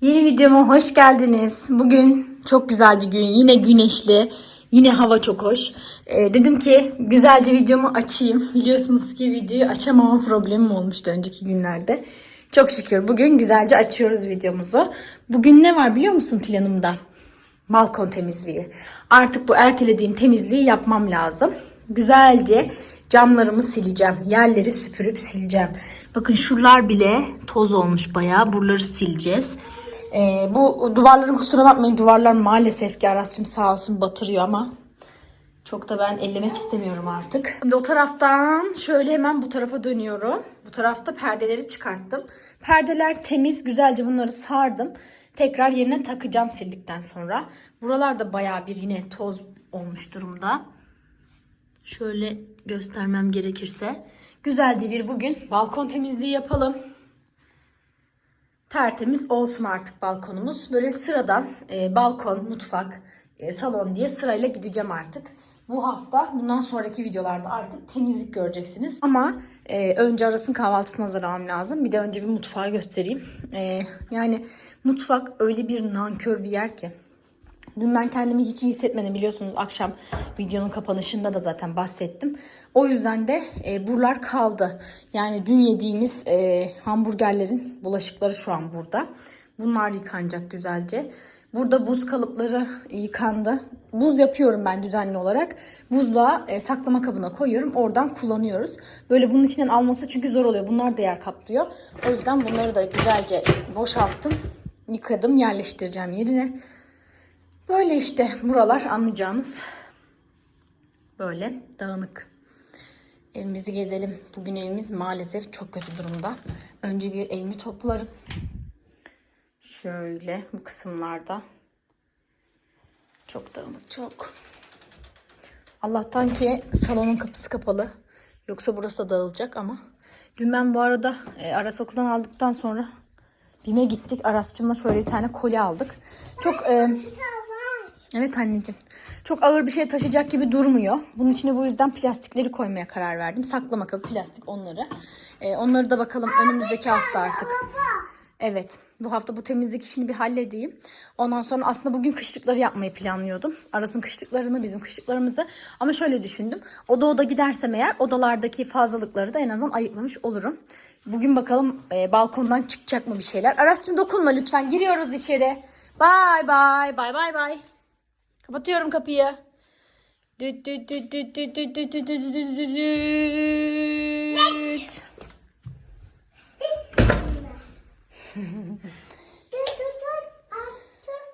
Yeni videoma hoş geldiniz. Bugün çok güzel bir gün. Yine güneşli. Yine hava çok hoş. Ee, dedim ki güzelce videomu açayım. Biliyorsunuz ki videoyu açamama problemim olmuştu önceki günlerde. Çok şükür bugün güzelce açıyoruz videomuzu. Bugün ne var biliyor musun planımda? Balkon temizliği. Artık bu ertelediğim temizliği yapmam lazım. Güzelce camlarımı sileceğim. Yerleri süpürüp sileceğim. Bakın şuralar bile toz olmuş bayağı. Buraları sileceğiz. Ee, bu duvarların kusura bakmayın. Duvarlar maalesef ki Aras'cığım sağ olsun batırıyor ama çok da ben ellemek istemiyorum artık. Şimdi o taraftan şöyle hemen bu tarafa dönüyorum. Bu tarafta perdeleri çıkarttım. Perdeler temiz. Güzelce bunları sardım. Tekrar yerine takacağım sildikten sonra. Buralarda baya bir yine toz olmuş durumda. Şöyle göstermem gerekirse. Güzelce bir bugün balkon temizliği yapalım. Tertemiz olsun artık balkonumuz. Böyle sıradan e, balkon, mutfak, e, salon diye sırayla gideceğim artık. Bu hafta bundan sonraki videolarda artık temizlik göreceksiniz. Ama e, önce arasın kahvaltısını hazırlamam lazım. Bir de önce bir mutfağı göstereyim. E, yani mutfak öyle bir nankör bir yer ki. Dün ben kendimi hiç iyi hissetmedim biliyorsunuz akşam videonun kapanışında da zaten bahsettim. O yüzden de e, buralar kaldı. Yani dün yediğimiz e, hamburgerlerin bulaşıkları şu an burada. Bunlar yıkanacak güzelce. Burada buz kalıpları yıkandı. Buz yapıyorum ben düzenli olarak. Buzluğa e, saklama kabına koyuyorum. Oradan kullanıyoruz. Böyle bunun içinden alması çünkü zor oluyor. Bunlar da yer kaplıyor. O yüzden bunları da güzelce boşalttım. Yıkadım yerleştireceğim yerine. Böyle işte buralar anlayacağınız böyle dağınık. Evimizi gezelim. Bugün evimiz maalesef çok kötü durumda. Önce bir evimi toplarım. Şöyle bu kısımlarda. Çok dağınık çok. Allah'tan ki salonun kapısı kapalı. Yoksa burası da dağılacak ama. Dün ben bu arada e, Aras okuldan aldıktan sonra BİM'e gittik. Aras'cığımla şöyle bir tane kolye aldık. Çok e, Evet anneciğim. Çok ağır bir şey taşıyacak gibi durmuyor. Bunun içine bu yüzden plastikleri koymaya karar verdim. Saklama kabı, plastik onları. Ee, onları da bakalım önümüzdeki hafta artık. Evet. Bu hafta bu temizlik işini bir halledeyim. Ondan sonra aslında bugün kışlıkları yapmayı planlıyordum. Aras'ın kışlıklarını, bizim kışlıklarımızı. Ama şöyle düşündüm. Oda oda gidersem eğer odalardaki fazlalıkları da en azından ayıklamış olurum. Bugün bakalım e, balkondan çıkacak mı bir şeyler. Aras'cığım dokunma lütfen. Giriyoruz içeri. Bye bye. Bye bye bye. Kapatıyorum kapıyı. Düt.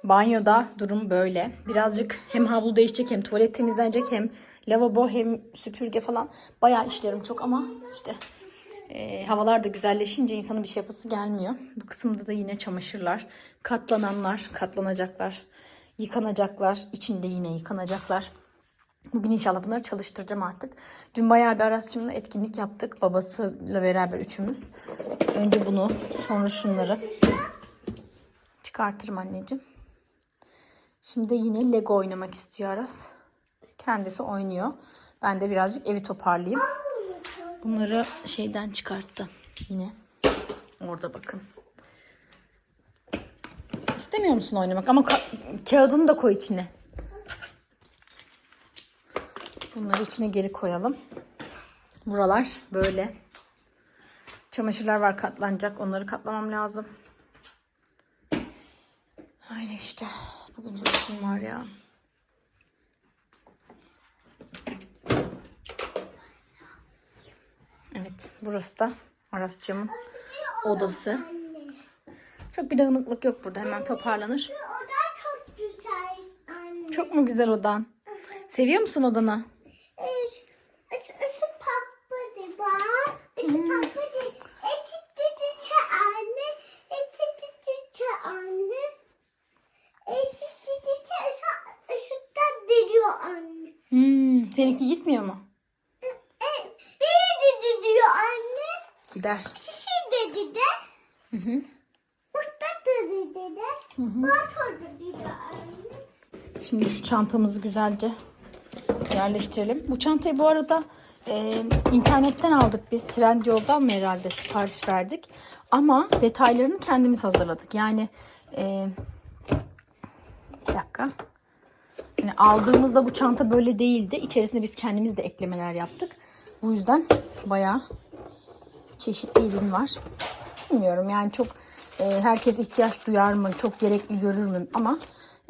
Banyoda durum böyle. Birazcık hem havlu değişecek hem tuvalet temizlenecek hem lavabo hem süpürge falan. Bayağı işlerim çok ama işte e, havalar da güzelleşince insanın bir şey yapası gelmiyor. Bu kısımda da yine çamaşırlar. Katlananlar, katlanacaklar. Yıkanacaklar. içinde yine yıkanacaklar. Bugün inşallah bunları çalıştıracağım artık. Dün bayağı bir Aras'cığımla etkinlik yaptık. Babasıyla beraber üçümüz. Önce bunu sonra şunları çıkartırım anneciğim. Şimdi yine Lego oynamak istiyor Aras. Kendisi oynuyor. Ben de birazcık evi toparlayayım. Bunları şeyden çıkarttı. Yine orada bakın. İstemiyor musun oynamak? Ama ka- kağıdını da koy içine. Bunları içine geri koyalım. Buralar böyle. Çamaşırlar var katlanacak. Onları katlamam lazım. Öyle işte. Bugün çok işim var ya. Evet. Burası da Arasçımın odası. Çok bir dağınıklık yok burada. Hemen toparlanır. Çok güzel anne. Çok mu güzel odan? Seviyor musun odanı? Isı, patladı bak. Isı patladı. Eti anne. Eti anne. Eti anne. Hmm, seninki gitmiyor mu? E, biri dedi diyor anne. Gider. Kişi dedi de. Hı hı. Usta dedi de. Motor dedi de anne. Şimdi şu çantamızı güzelce yerleştirelim. Bu çantayı bu arada e, internetten aldık biz. Trendyol'dan mı herhalde sipariş verdik. Ama detaylarını kendimiz hazırladık. Yani Ee, bir dakika. Yani aldığımızda bu çanta böyle değildi. İçerisinde biz kendimiz de eklemeler yaptık. Bu yüzden bayağı çeşitli ürün var. Bilmiyorum yani çok e, herkes ihtiyaç duyar mı, çok gerekli görür mü ama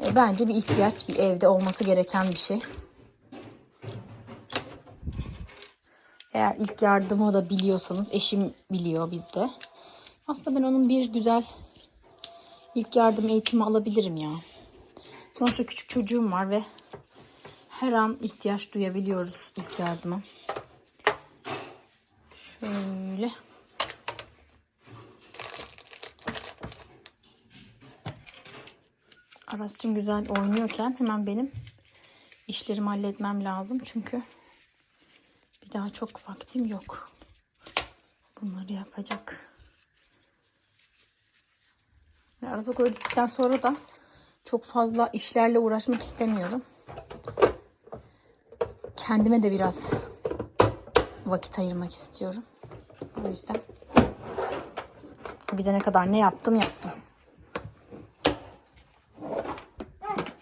e, bence bir ihtiyaç, bir evde olması gereken bir şey. Eğer ilk yardımı da biliyorsanız, eşim biliyor bizde. Aslında ben onun bir güzel ilk yardım eğitimi alabilirim ya. Sonuçta küçük çocuğum var ve her an ihtiyaç duyabiliyoruz ilk yardıma. Şöyle. Aras'cığım güzel oynuyorken hemen benim işlerimi halletmem lazım. Çünkü bir daha çok vaktim yok. Bunları yapacak. Aras okula gittikten sonra da çok fazla işlerle uğraşmak istemiyorum. Kendime de biraz vakit ayırmak istiyorum. O yüzden gidene kadar ne yaptım yaptım.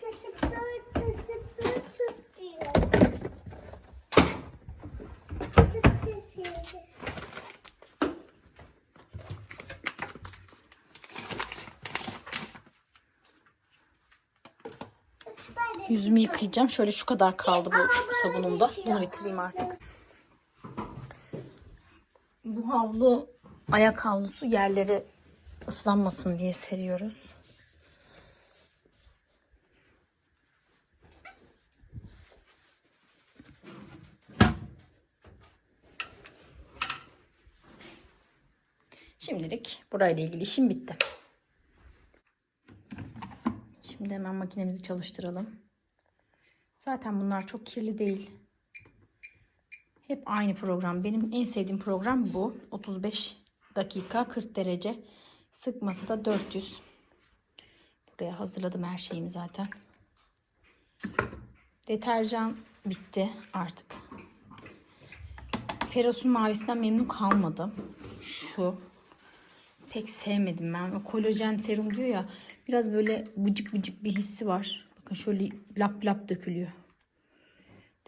Çocuklar çocuklar çok diyor. Çok teşekkür Ben de Yüzümü yıkayacağım. Şöyle şu kadar kaldı bu sabunumda. Bunu bitireyim artık. Bu havlu ayak havlusu yerleri ıslanmasın diye seriyoruz. Şimdilik burayla ilgili işim bitti. Şimdi hemen makinemizi çalıştıralım. Zaten bunlar çok kirli değil. Hep aynı program. Benim en sevdiğim program bu. 35 dakika 40 derece. Sıkması da 400. Buraya hazırladım her şeyimi zaten. Deterjan bitti artık. Feros'un mavisinden memnun kalmadım. Şu pek sevmedim ben. O kolajen serum diyor ya biraz böyle vıcık vıcık bir hissi var. Bakın şöyle lap lap dökülüyor.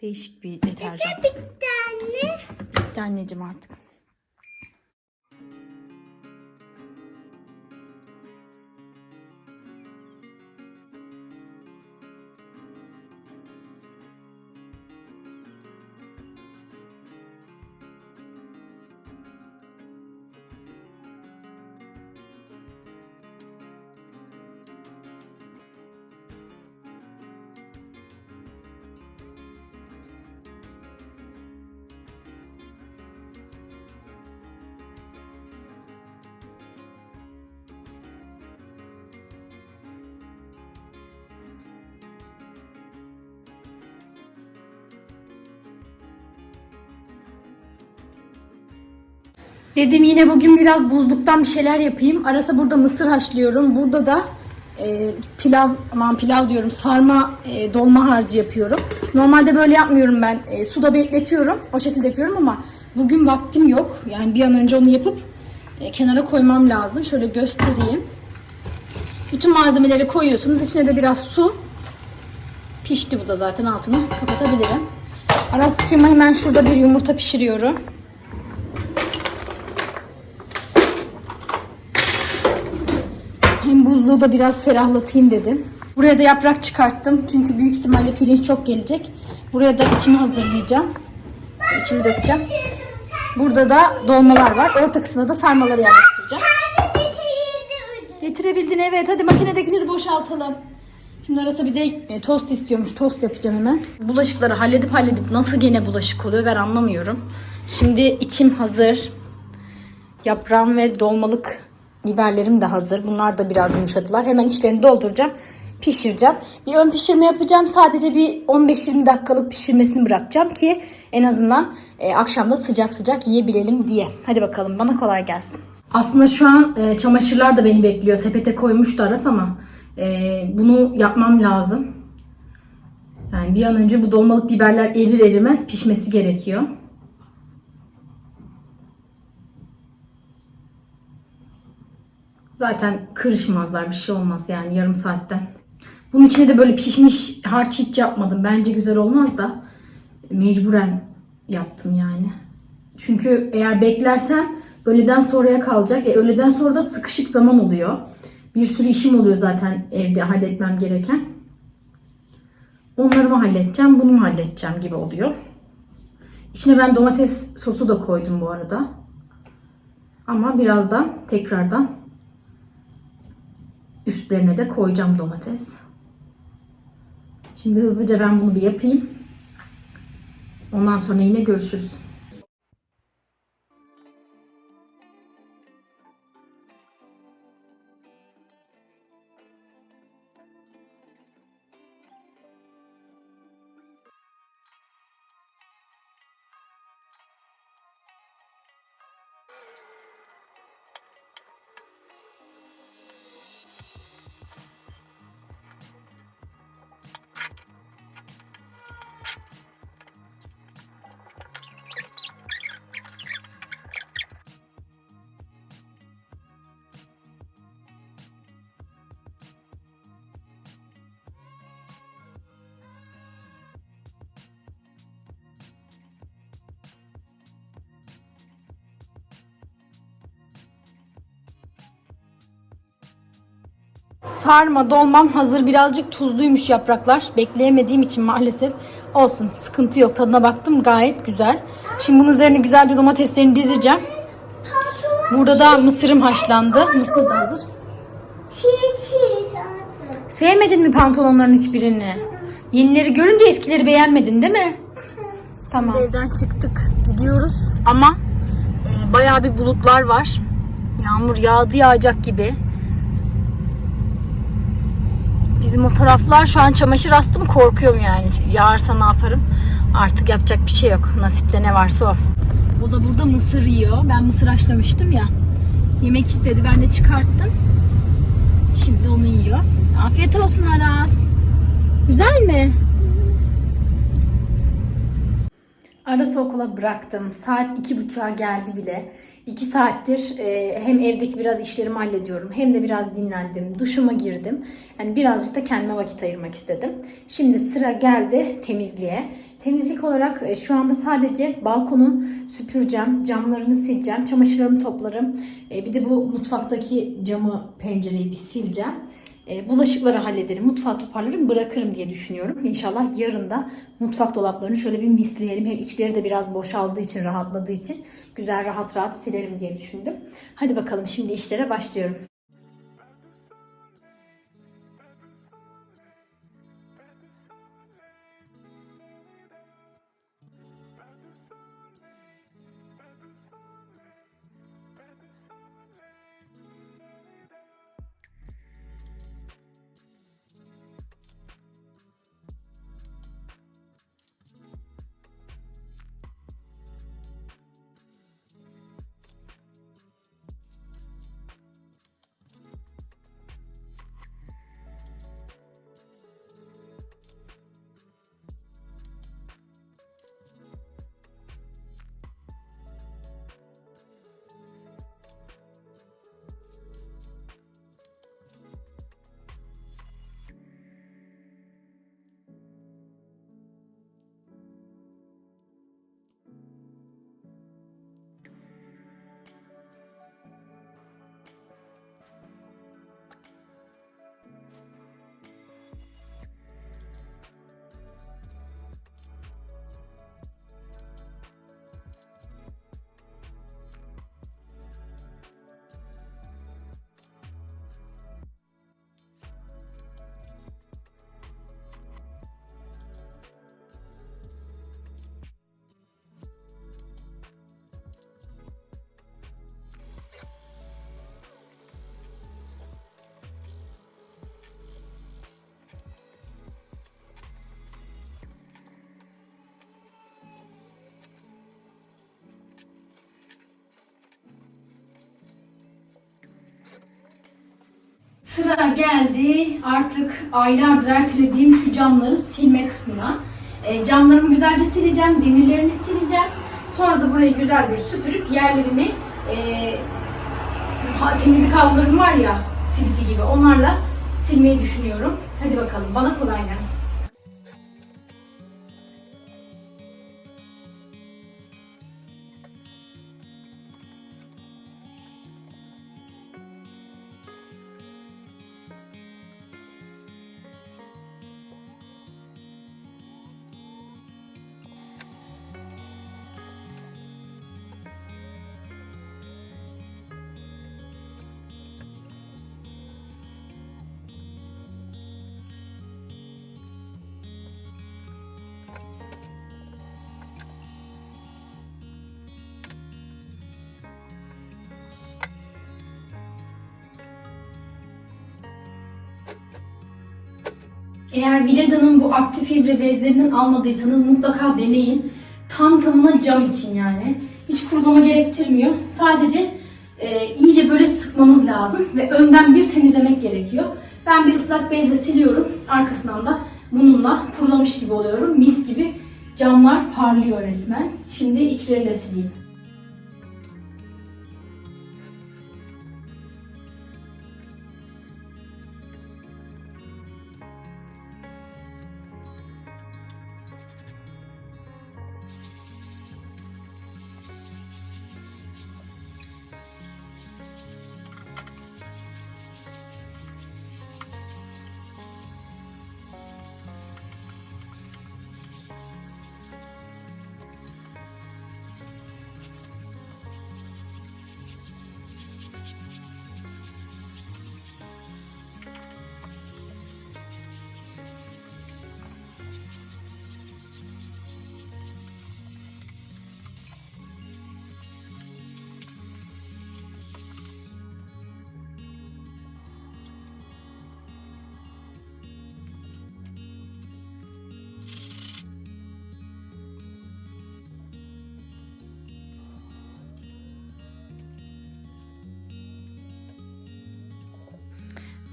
Değişik bir deterjan. bir tane. Bitti anneciğim artık. Dedim yine bugün biraz buzluktan bir şeyler yapayım. Arasa burada mısır haşlıyorum. Burada da e, pilav, aman pilav diyorum sarma e, dolma harcı yapıyorum. Normalde böyle yapmıyorum ben. E, suda bekletiyorum. O şekilde yapıyorum ama bugün vaktim yok. Yani bir an önce onu yapıp e, kenara koymam lazım. Şöyle göstereyim. Bütün malzemeleri koyuyorsunuz. İçine de biraz su. Pişti bu da zaten altını kapatabilirim. Arasçığıma hemen şurada bir yumurta pişiriyorum. Buzluğu da biraz ferahlatayım dedim. Buraya da yaprak çıkarttım. Çünkü büyük ihtimalle pirinç çok gelecek. Buraya da içimi hazırlayacağım. İçimi dökeceğim. Burada da dolmalar var. Orta kısmına da sarmaları yerleştireceğim. Getirebildin evet. Hadi makinedekileri boşaltalım. Şimdi arası bir de e, tost istiyormuş. Tost yapacağım hemen. Bulaşıkları halledip halledip nasıl gene bulaşık oluyor ben anlamıyorum. Şimdi içim hazır. Yaprağım ve dolmalık biberlerim de hazır. Bunlar da biraz yumuşadılar. Hemen içlerini dolduracağım. Pişireceğim. Bir ön pişirme yapacağım. Sadece bir 15-20 dakikalık pişirmesini bırakacağım ki en azından e, akşamda sıcak sıcak yiyebilelim diye. Hadi bakalım bana kolay gelsin. Aslında şu an e, çamaşırlar da beni bekliyor. Sepete koymuştu Aras ama e, bunu yapmam lazım. Yani bir an önce bu dolmalık biberler erir erimez pişmesi gerekiyor. Zaten kırışmazlar bir şey olmaz yani yarım saatten. Bunun içine de böyle pişmiş harç hiç yapmadım. Bence güzel olmaz da mecburen yaptım yani. Çünkü eğer beklersem öğleden sonraya kalacak. E, öğleden sonra da sıkışık zaman oluyor. Bir sürü işim oluyor zaten evde halletmem gereken. Onları mı halledeceğim, bunu mu halledeceğim gibi oluyor. İçine ben domates sosu da koydum bu arada. Ama birazdan tekrardan üstlerine de koyacağım domates. Şimdi hızlıca ben bunu bir yapayım. Ondan sonra yine görüşürüz. Sarma dolmam hazır birazcık tuzluymuş yapraklar. Bekleyemediğim için maalesef olsun sıkıntı yok. Tadına baktım gayet güzel. Şimdi bunun üzerine güzelce domateslerini dizeceğim. Burada da mısırım haşlandı. Mısır da hazır. Sevmedin mi pantolonların hiçbirini? Yenileri görünce eskileri beğenmedin değil mi? Tamam. evden çıktık. Gidiyoruz ama e, bayağı bir bulutlar var. Yağmur yağdı yağacak gibi. Bizim o taraflar şu an çamaşır astım korkuyorum yani. Yağarsa ne yaparım? Artık yapacak bir şey yok. Nasipte ne varsa o. O da burada mısır yiyor. Ben mısır haşlamıştım ya. Yemek istedi. Ben de çıkarttım. Şimdi onu yiyor. Afiyet olsun Aras. Güzel mi? Aras'ı okula bıraktım. Saat iki buçuğa geldi bile. İki saattir e, hem evdeki biraz işlerimi hallediyorum hem de biraz dinlendim. Duşuma girdim. Yani birazcık da kendime vakit ayırmak istedim. Şimdi sıra geldi temizliğe. Temizlik olarak e, şu anda sadece balkonu süpüreceğim, camlarını sileceğim, çamaşırlarımı toplarım. E, bir de bu mutfaktaki camı, pencereyi bir sileceğim. E, bulaşıkları hallederim, mutfağı toparlarım, bırakırım diye düşünüyorum. İnşallah yarın da mutfak dolaplarını şöyle bir misleyelim. Hem içleri de biraz boşaldığı için, rahatladığı için güzel rahat rahat silerim diye düşündüm. Hadi bakalım şimdi işlere başlıyorum. Sıra geldi artık aylardır ertelediğim şu camları silme kısmına. E, camlarımı güzelce sileceğim, demirlerini sileceğim. Sonra da burayı güzel bir süpürüp yerlerini e, temizlik havlularım var ya silgi gibi onlarla silmeyi düşünüyorum. Hadi bakalım bana kolay gelsin. Eğer Vileda'nın bu aktif fibre bezlerinden almadıysanız mutlaka deneyin. Tam tamına cam için yani. Hiç kurulama gerektirmiyor. Sadece e, iyice böyle sıkmanız lazım ve önden bir temizlemek gerekiyor. Ben bir ıslak bezle siliyorum. Arkasından da bununla kurulamış gibi oluyorum. Mis gibi camlar parlıyor resmen. Şimdi içlerini de sileyim.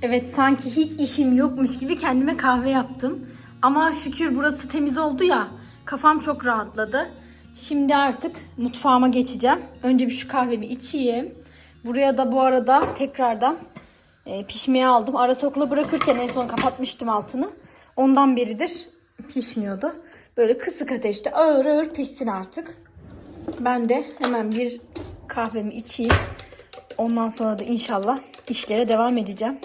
Evet sanki hiç işim yokmuş gibi kendime kahve yaptım. Ama şükür burası temiz oldu ya kafam çok rahatladı. Şimdi artık mutfağıma geçeceğim. Önce bir şu kahvemi içeyim. Buraya da bu arada tekrardan e, pişmeye aldım. Ara sokula bırakırken en son kapatmıştım altını. Ondan beridir pişmiyordu. Böyle kısık ateşte ağır ağır pişsin artık. Ben de hemen bir kahvemi içeyim. Ondan sonra da inşallah işlere devam edeceğim.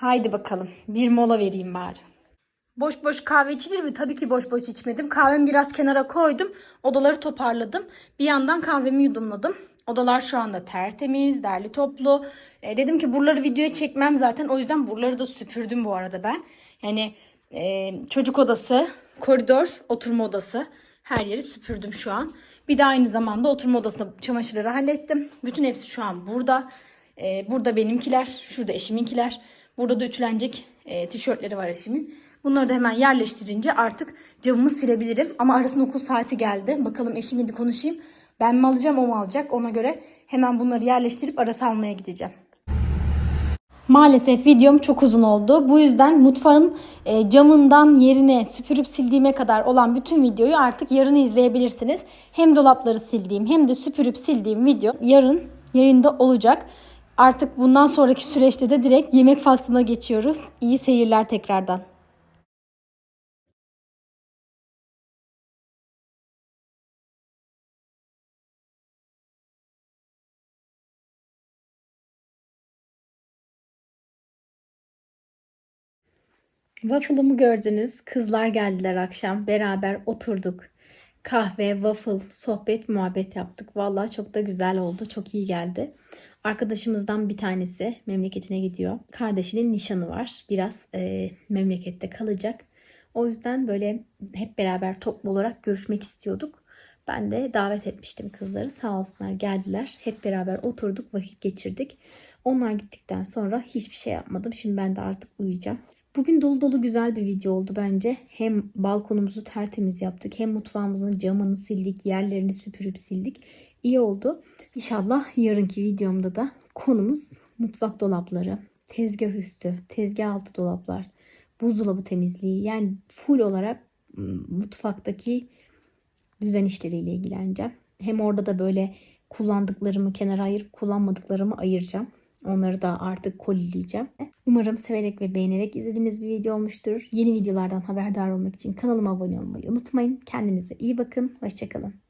Haydi bakalım. Bir mola vereyim bari. Boş boş kahve içilir mi? Tabii ki boş boş içmedim. Kahvemi biraz kenara koydum. Odaları toparladım. Bir yandan kahvemi yudumladım. Odalar şu anda tertemiz, derli toplu. E, dedim ki buraları videoya çekmem zaten. O yüzden buraları da süpürdüm bu arada ben. Yani e, çocuk odası, koridor, oturma odası. Her yeri süpürdüm şu an. Bir de aynı zamanda oturma odasında çamaşırları hallettim. Bütün hepsi şu an burada. E, burada benimkiler, şurada eşiminkiler. Burada da ütülenecek e, tişörtleri var eşimin. Bunları da hemen yerleştirince artık camımı silebilirim. Ama arasında okul saati geldi. Bakalım eşimle bir konuşayım. Ben mi alacağım o mu alacak? Ona göre hemen bunları yerleştirip arası almaya gideceğim. Maalesef videom çok uzun oldu. Bu yüzden mutfağın e, camından yerine süpürüp sildiğime kadar olan bütün videoyu artık yarın izleyebilirsiniz. Hem dolapları sildiğim hem de süpürüp sildiğim video yarın yayında olacak. Artık bundan sonraki süreçte de direkt yemek faslına geçiyoruz. İyi seyirler tekrardan. Waffle'ımı gördünüz. Kızlar geldiler akşam. Beraber oturduk. Kahve, waffle, sohbet, muhabbet yaptık. Vallahi çok da güzel oldu. Çok iyi geldi. Arkadaşımızdan bir tanesi memleketine gidiyor. Kardeşinin nişanı var. Biraz e, memlekette kalacak. O yüzden böyle hep beraber toplu olarak görüşmek istiyorduk. Ben de davet etmiştim kızları. Sağ olsunlar geldiler. Hep beraber oturduk, vakit geçirdik. Onlar gittikten sonra hiçbir şey yapmadım. Şimdi ben de artık uyuyacağım. Bugün dolu dolu güzel bir video oldu bence. Hem balkonumuzu tertemiz yaptık hem mutfağımızın camını sildik, yerlerini süpürüp sildik. İyi oldu. İnşallah yarınki videomda da konumuz mutfak dolapları, tezgah üstü, tezgah altı dolaplar, buzdolabı temizliği. Yani full olarak mutfaktaki düzen işleriyle ilgileneceğim. Hem orada da böyle kullandıklarımı kenara ayırıp kullanmadıklarımı ayıracağım. Onları da artık kolileyeceğim. Umarım severek ve beğenerek izlediğiniz bir video olmuştur. Yeni videolardan haberdar olmak için kanalıma abone olmayı unutmayın. Kendinize iyi bakın. Hoşçakalın.